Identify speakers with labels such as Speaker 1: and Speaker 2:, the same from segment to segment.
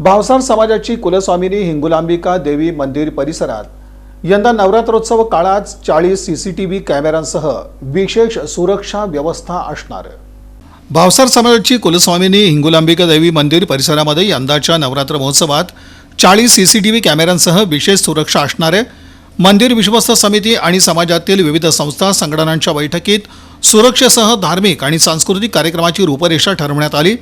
Speaker 1: भावसार समाजाची कुलस्वामिनी हिंगुलांबिका देवी मंदिर परिसरात. यंदा नवरात्रोत्सव काळात चाळीस सी सी टी व्ही कॅमेऱ्यांसह विशेष सुरक्षा व्यवस्था असणार. भावसार समाजाची कुलस्वामिनी हिंगुलांबिका देवी मंदिर परिसरामध्ये यंदाच्या नवरात्र महोत्सवात चाळीस सी सी टी व्ही कॅमेऱ्यांसह विशेष सुरक्षा असणारे मंदिर विश्वस्त समिती आणि समाजातील विविध संस्था संघटनांच्या बैठकीत सुरक्षेसह धार्मिक आणि सांस्कृतिक कार्यक्रमाची रूपरेषा ठरवण्यात आली.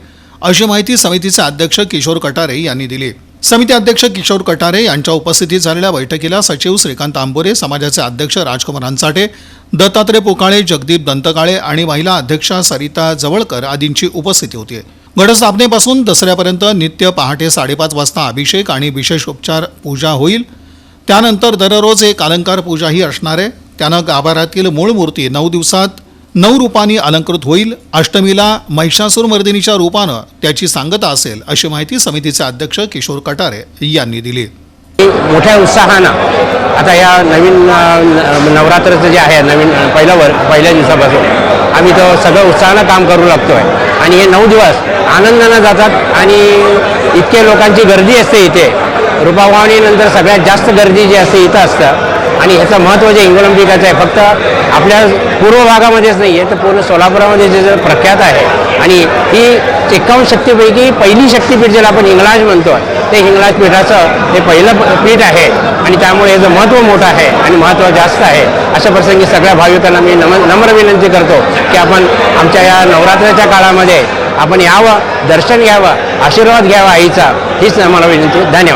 Speaker 1: अशी माहिती समितीचे अध्यक्ष किशोर कटारे यांनी दिली. समिती अध्यक्ष किशोर कटारे यांच्या उपस्थितीत झालेल्या बैठकीला सचिव श्रीकांत आंबोरे समाजाचे अध्यक्ष राजकुमार अनसाठे दत्तात्रय पोकाळे जगदीप दंतकाळे आणि महिला अध्यक्षा सरिता जवळकर आदींची उपस्थिती होती. घटस्थापनेपासून दसऱ्यापर्यंत नित्य पहाटे साडेपाच वाजता अभिषेक आणि विशेष उपचार पूजा होईल. त्यानंतर दररोज एक अलंकार पूजाही असणार आहे. त्यानं गाभाऱ्यातील मूळ मूर्ती नऊ दिवसात नऊ रूपांनी अलंकृत होईल. अष्टमीला महिषासूरमर्दिनीच्या रूपानं त्याची सांगता असेल अशी माहिती समितीचे अध्यक्ष किशोर कटारे यांनी दिली.
Speaker 2: मोठ्या उत्साहानं आता या नवीन अ, नवरात्राचं जे आहे नवीन अ, पहिलं वर पहिल्या दिवसापासून आम्ही तो सगळं उत्साहानं काम करू लागतो आहे आणि हे नऊ दिवस आनंदानं जातात आणि इतके लोकांची गर्दी असते इथे. रूपावाणीनंतर सगळ्यात जास्त गर्दी जी असते इथं असतं. आणि ह्याचं महत्त्व जे इंगोलंबिकाचं आहे फक्त आपल्या पूर्व भागामध्येच नाही आहे तर पूर्ण सोलापुरामध्ये जे जर प्रख्यात आहे आणि ही एकावन्न शक्तीपैकी पहिली शक्तीपीठ ज्याला आपण हिंगलाज म्हणतो ते हिंगलाज पीठाचं हे पहिलं पीठ आहे आणि त्यामुळे याचं महत्त्व मोठं आहे आणि महत्त्व जास्त आहे. अशा प्रसंगी सगळ्या भाविकांना मी नम नम्र विनंती करतो की आपण आमच्या या नवरात्राच्या काळामध्ये आपण यावं दर्शन घ्यावं आशीर्वाद घ्यावा आईचा हीच मला विनंती. धन्यवाद.